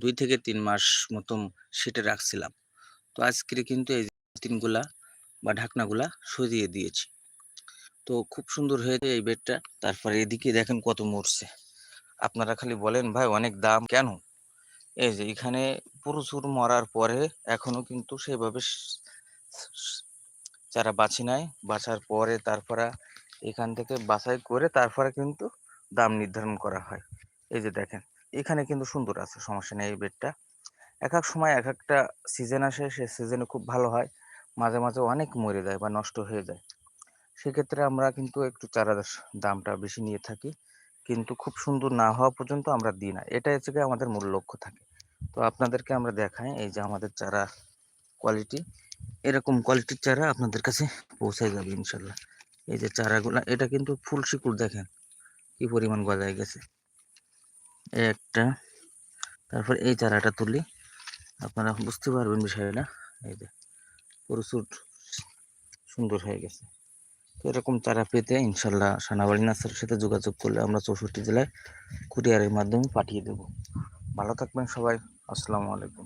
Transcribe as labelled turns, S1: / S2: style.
S1: ২ থেকে তিন মাস মতন সেটে রাখছিলাম। তো আজকে কিন্তু এই তিনগুলা বা ঢাকনাগুলা সরিয়ে দিয়েছি। তো খুব সুন্দর হয়েছে এই বেডটা। তারপরে এদিকে দেখেন কত মরছে। আপনারা খালি বলেন ভাই অনেক দাম কেন? এই যে এখানে প্রচুর মরার পরে এখনও কিন্তু সেভাবে যারা বাছি নাই। বাছার পরে তারপরে এখান থেকে বাছাই করে তারপরে কিন্তু দাম নির্ধারণ করা হয়। এই যে দেখেন, এখানে কিন্তু সুন্দর আছে সমস্যা নেই এই বেডটা। এক এক সময় এক একটা সিজন আসে সে সিজনে খুব ভালো হয়। মাঝে, মাঝে অনেক মরে যায় বা নষ্ট হয়ে যায়। সেক্ষেত্রে আমরা কিন্তু একটু চারার দামটা বেশি নিয়ে থাকি। কিন্তু খুব সুন্দর না হওয়া পর্যন্ত আমরা দিই না। এটাই হচ্ছে আমাদের মূল লক্ষ্য থাকে। তো আপনাদেরকে আমরা দেখাই এই যে আমাদের চারা কোয়ালিটি। এরকম কোয়ালিটির চারা আপনাদের কাছে পৌঁছায় যাবে ইনশাল্লাহ। এই যে চারাগুলা এটা কিন্তু ফুল শিকড় দেখেন কি পরিমাণ গজায় গেছে। একটা তারপর এই চারাটা তুলি আপনারা বুঝতে পারবেন বিষয়টা। এই যে, প্রচুর সুন্দর হয়ে গেছে। তো এরকম চারা পেতে ইনশাল্লাহ সানাবাড়ি নার্সারির সাথে যোগাযোগ করলে আমরা ৬৪ জেলায় কুরিয়ারের মাধ্যমে পাঠিয়ে দেব। ভালো থাকবেন সবাই। আসসালামু আলাইকুম।